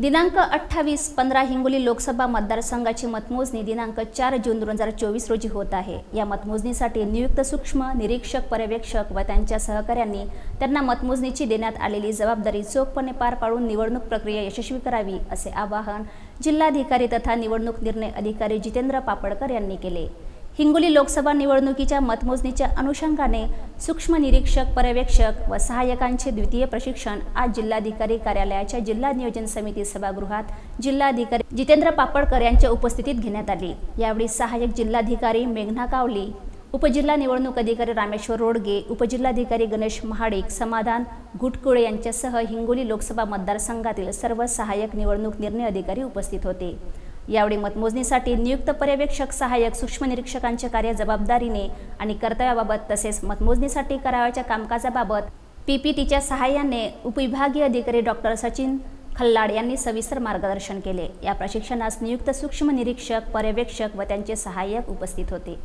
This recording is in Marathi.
दिनांक अठ्ठावीस पंधरा हिंगोली लोकसभा मतदारसंघाची मतमोजणी दिनांक चार जून दोन हजार चोवीस रोजी होत आहे. या मतमोजणीसाठी नियुक्त सूक्ष्म निरीक्षक पर्यवेक्षक व त्यांच्या सहकाऱ्यांनी त्यांना मतमोजणीची देण्यात आलेली जबाबदारी चोखपणे पार पाडून निवडणूक प्रक्रिया यशस्वी करावी असे आवाहन जिल्हाधिकारी तथा निवडणूक निर्णय अधिकारी जितेंद्र पापडकर यांनी केले. हिंगोली लोकसभा निवडणुकीच्या मतमोजणीच्या अनुषंगाने सूक्ष्म निरीक्षक पर्यवेक्षक व सहाय्यकांचे द्वितीय प्रशिक्षण आज जिल्हाधिकारी कार्यालयाच्या जिल्हा नियोजन समिती सभागृहात जिल्हाधिकारी जितेंद्र पापडकर यांच्या उपस्थितीत घेण्यात आली. यावेळी सहाय्यक जिल्हाधिकारी मेघना कावली उपजिल्हा निवडणूक अधिकारी रामेश्वर रोडगे उपजिल्हाधिकारी गणेश महाडिक समाधान घुटकुळे यांच्यासह हिंगोली लोकसभा मतदारसंघातील सर्व सहाय्यक निवडणूक निर्णय अधिकारी उपस्थित होते. यावेळी मतमोजणीसाठी नियुक्त पर्यवेक्षक सहाय्यक सूक्ष्म निरीक्षकांचे कार्य जबाबदारीने आणि कर्तव्याबाबत तसेच मतमोजणीसाठी करावयाच्या कामकाजाबाबत पीपीटीच्या सहाय्याने उपविभागीय अधिकारी डॉक्टर सचिन खल्लाड यांनी सविस्तर मार्गदर्शन केले. या प्रशिक्षणास नियुक्त सूक्ष्म निरीक्षक पर्यवेक्षक व त्यांचे सहाय्यक उपस्थित होते.